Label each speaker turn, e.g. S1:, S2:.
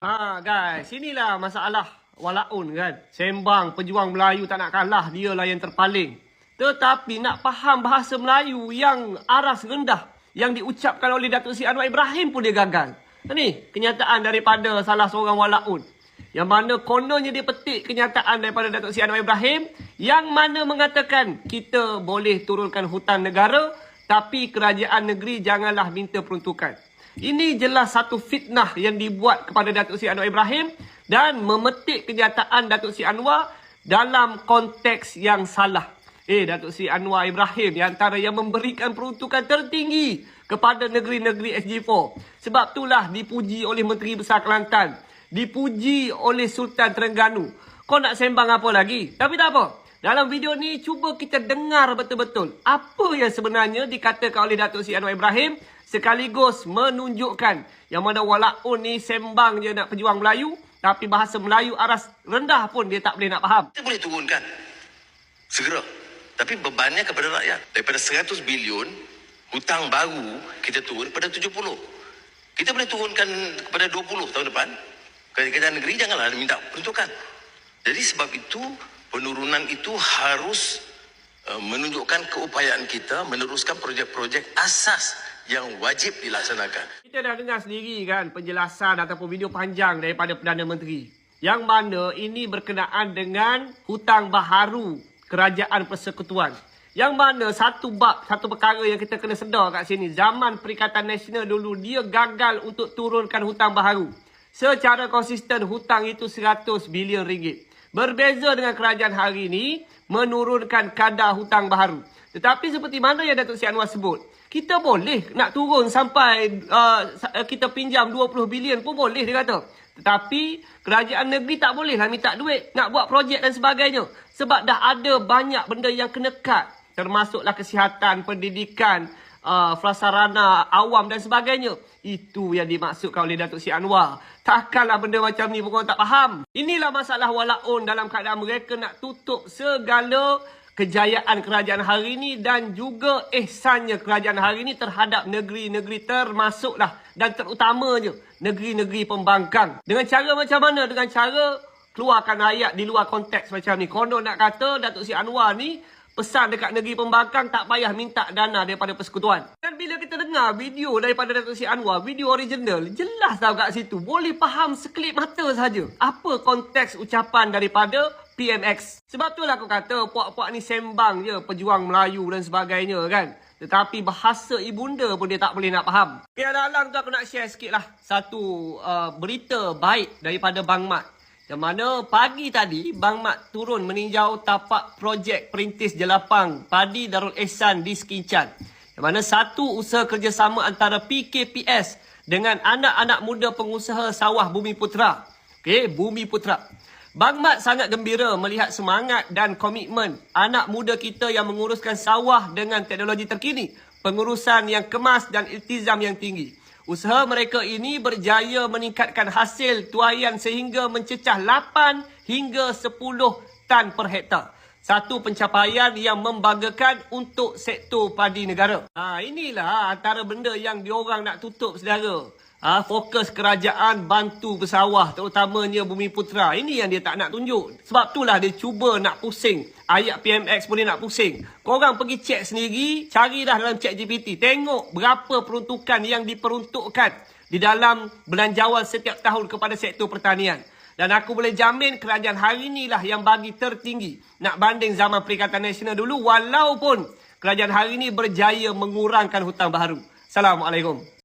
S1: Ha guys, inilah masalah walaun kan. Sembang pejuang Melayu tak nak kalah, dia lah yang terpaling. Tetapi nak faham bahasa Melayu yang aras rendah yang diucapkan oleh Datuk Seri Anwar Ibrahim pun dia gagal. Ini kenyataan daripada salah seorang walaun. Yang mana kononnya dia petik kenyataan daripada Datuk Seri Anwar Ibrahim yang mana mengatakan kita boleh turunkan hutan negara tapi kerajaan negeri janganlah minta peruntukan. Ini jelas satu fitnah yang dibuat kepada Datuk Seri Anwar Ibrahim dan memetik kenyataan Datuk Seri Anwar dalam konteks yang salah. Eh, Datuk Seri Anwar Ibrahim yang antara yang memberikan peruntukan tertinggi kepada negeri-negeri SG4. Sebab itulah dipuji oleh Menteri Besar Kelantan. Dipuji oleh Sultan Terengganu. Kau nak sembang apa lagi? Tapi tak apa. Dalam video ni cuba kita dengar betul-betul apa yang sebenarnya dikatakan oleh Datuk Seri Anwar Ibrahim sekaligus menunjukkan yang mana walaupun ni sembang je nak pejuang Melayu tapi bahasa Melayu aras rendah pun dia tak boleh nak faham.
S2: Kita boleh turunkan segera. Tapi bebannya kepada rakyat. Daripada 100 bilion, hutang baru kita turun pada 70. Kita boleh turunkan kepada 20 tahun depan. Kerajaan negeri janganlah minta peruntukan. Jadi sebab itu penurunan itu harus uh, menunjukkan keupayaan kita meneruskan projek-projek asas yang wajib dilaksanakan.
S1: Kita dah dengar sendiri kan penjelasan ataupun video panjang daripada Perdana Menteri. Yang mana ini berkenaan dengan hutang baharu kerajaan persekutuan. Yang mana satu bab, satu perkara yang kita kena sedar kat sini. Zaman Perikatan Nasional dulu, dia gagal untuk turunkan hutang baharu. Secara konsisten, hutang itu 100 bilion ringgit. Berbeza dengan kerajaan hari ini, menurunkan kadar hutang baharu. Tetapi seperti mana yang Datuk Seri Anwar sebut, kita boleh nak turun sampai uh, kita pinjam 20 bilion pun boleh dia kata. Tetapi kerajaan negeri tak boleh lah minta duit nak buat projek dan sebagainya. Sebab dah ada banyak benda yang kena cut. Termasuklah kesihatan, pendidikan, uh, prasarana awam dan sebagainya. Itu yang dimaksudkan oleh Datuk Seri Anwar. Takkanlah benda macam ni pun korang tak faham. Inilah masalah walaun dalam keadaan mereka nak tutup segala kejayaan kerajaan hari ini dan juga ihsannya kerajaan hari ini terhadap negeri-negeri termasuklah dan terutamanya negeri-negeri pembangkang. Dengan cara macam mana? Dengan cara keluarkan ayat di luar konteks macam ni. Konon nak kata Datuk Seri Anwar ni pesan dekat negeri pembangkang tak payah minta dana daripada persekutuan. Dan bila kita dengar video daripada Datuk Seri Anwar, video original, jelas tau kat situ. Boleh faham sekelip mata saja apa konteks ucapan daripada PMX. Sebab tu lah aku kata puak-puak ni sembang je pejuang Melayu dan sebagainya kan. Tetapi bahasa ibunda pun dia tak boleh nak faham. Okay, alang tu aku nak share sikit lah satu uh, berita baik daripada Bang Mat. Yang mana pagi tadi Bang Mat turun meninjau tapak projek perintis jelapang Padi Darul Ehsan di Sekincan. Yang mana satu usaha kerjasama antara PKPS dengan anak-anak muda pengusaha sawah Bumi Putra. Okey, Bumi Putra. Bang Mat sangat gembira melihat semangat dan komitmen anak muda kita yang menguruskan sawah dengan teknologi terkini, pengurusan yang kemas dan iltizam yang tinggi. Usaha mereka ini berjaya meningkatkan hasil tuaian sehingga mencecah 8 hingga 10 tan per hektar. Satu pencapaian yang membanggakan untuk sektor padi negara. Ha, inilah antara benda yang diorang nak tutup saudara. Ha, fokus kerajaan bantu bersawah terutamanya Bumi Putra. Ini yang dia tak nak tunjuk. Sebab itulah dia cuba nak pusing. Ayat PMX pun dia nak pusing. Korang pergi cek sendiri, carilah dalam cek GPT. Tengok berapa peruntukan yang diperuntukkan di dalam belanjawan setiap tahun kepada sektor pertanian. Dan aku boleh jamin kerajaan hari inilah yang bagi tertinggi. Nak banding zaman Perikatan Nasional dulu walaupun kerajaan hari ini berjaya mengurangkan hutang baharu. Assalamualaikum.